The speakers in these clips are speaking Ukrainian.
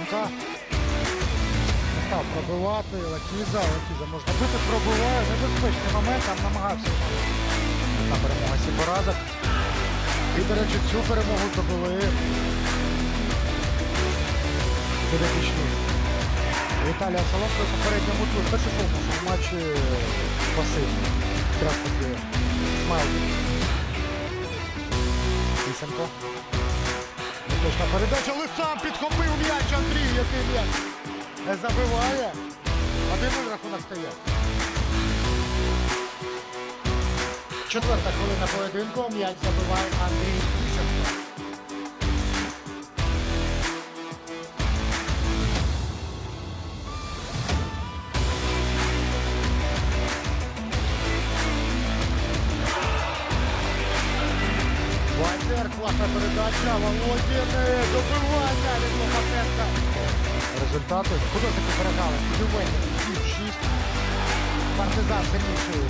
Лисенко. Став пробивати. Лакіза. Лакіза можна бити, пробиває. Небезпечний момент, там намагався. На перемога Сібораза. І, до речі, цю перемогу здобули підопічні. Віталія Соломко в попередньому турі. Перший фокус в матчі пасив. Якраз таки Смайл. Лисенко. Точна передача, Лисам сам підхопив м'яч Андрій, який м'яч. Не забиває. Один нуль рахунок стає. Четверта хвилина поєдинку. М'яч забиває Андрій Вайдер, класна передача, Володін, е, добивання від Лохатенка. Результати художники переграли. Ювентус 7-6. Партизан сильніший.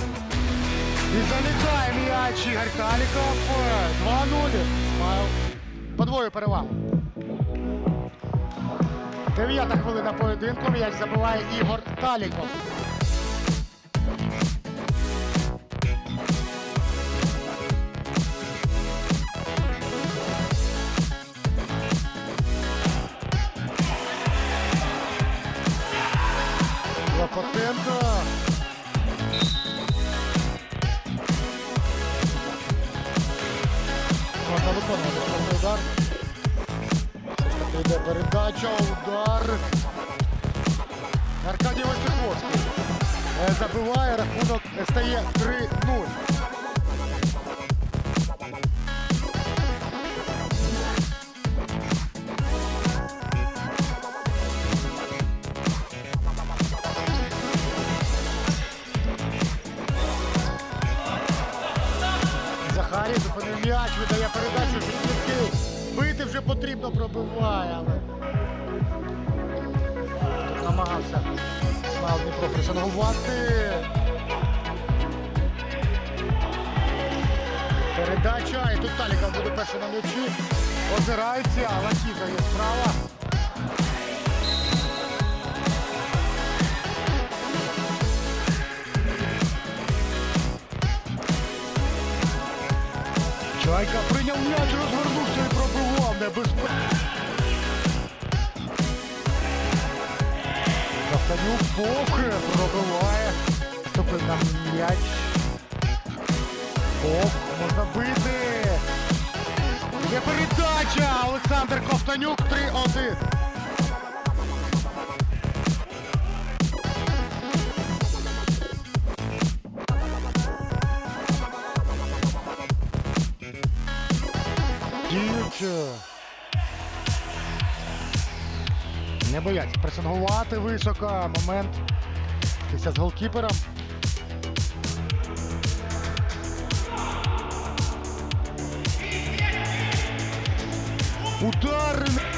І залітає м'яч Ігор Каліков. 2-0. Смайл. Подвоює перевагу. Дев'ята хвилина поєдинку. М'яч забиває Ігор Таліков. Виконувати удар. Йде передача, удар. Аркадій Войцеховський е, забиває, рахунок стає 3-0. Вже потрібно, пробиває, але намагався Смайл Дніпро пресингувати. Передача, і тут Таліка буде перший на м'ячі. Озирається, а Лакіза є справа. Чайка прийняв м'яч, розвернувся і пробивав небезпечно. Ковтанюк Бог пробиває. Ступив на м'яч. Оп, можна бити. Є передача! Олександр Ковтанюк 3-1. Пресингувати високо. Момент. Після з голкіпером. Удар!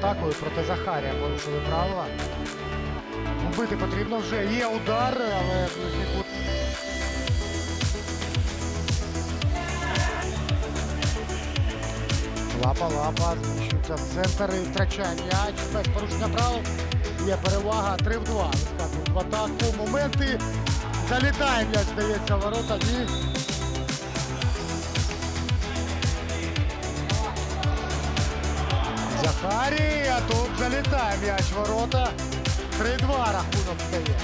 І проти Захарія порушили правила. Бити потрібно вже. Є удар, але ближній. Лапа-лапа, зміщується в центр і втрачає м'яч. Без порушення правил. Є перевага 3 в 2. В атаку. Моменти. Залітає м'яч, здається, ворота. Ні. Захарій, а тут залітає м'яч ворота. 3-2 рахунок стає.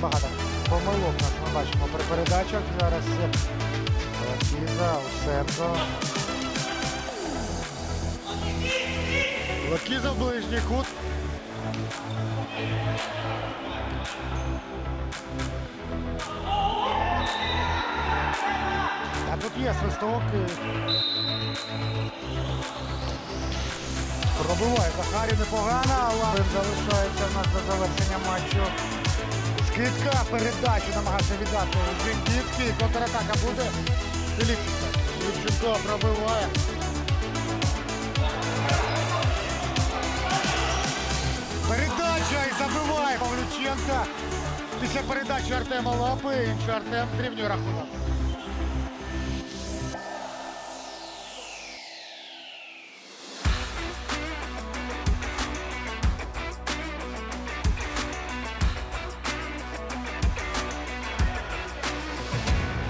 Багато помилок нас ми бачимо при передачах. Зараз Лакіза, Усенко. Лакіза в ближній кут. А тут є свисток. Пробиває Захарі непогано, але залишається в нас до завершення матчу. Скидка, передачу намагався віддати Жиндіцький. Контратака буде. Філіпченко. Філіпченко пробиває. Передача і забиває Павлюченка. Після передачі Артема Лапи, інший Артем зрівнює рахунок.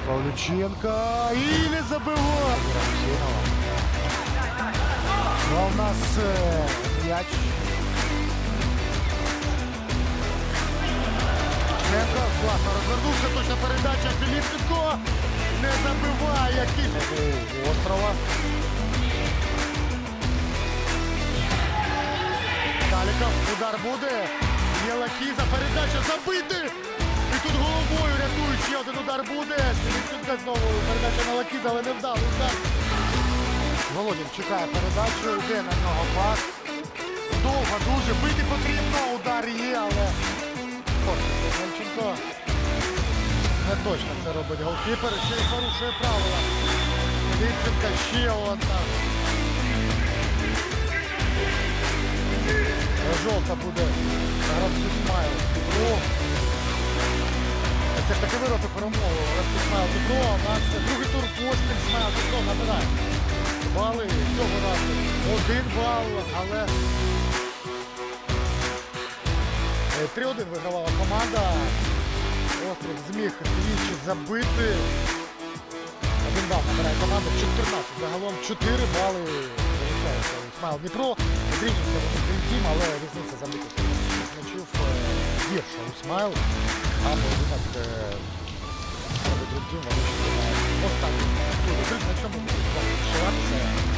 Павлюченка і не забивав. Ну, а у нас е, м'яч. Шевченко класно розвернувся, точна передача Філіпченко. Не забиває, який острова. Таліков, удар буде. Є Лакіза, передача забити. І тут головою рятують, ще один удар буде. Філіпченко знову передача на Лакіза, але не вдалий удар. Володін чекає передачу, йде на нього пас. Довго дуже бити потрібно, удар є, але Мельченко. Не точно це робить голкіпер, ще й порушує правила. Ліпченка ще одна. Жовта буде гравцю Смайл. Дібро. Це ж таки вироти перемогу. Гравцю Смайл Дібро. У нас другий тур поспіль Смайл Дібро набирає. Бали цього разу. Один бал, але 3-1 вигравала команда. Острів зміг двічі забити. Один бал набирає команда 14. Загалом 4 бали Смайл Дніпро. Зрівнюється вони тім, але різниця забитих м'ячів е, гірша у Смайл. А поєдинок е, Тім вони ще останній. На цьому буде.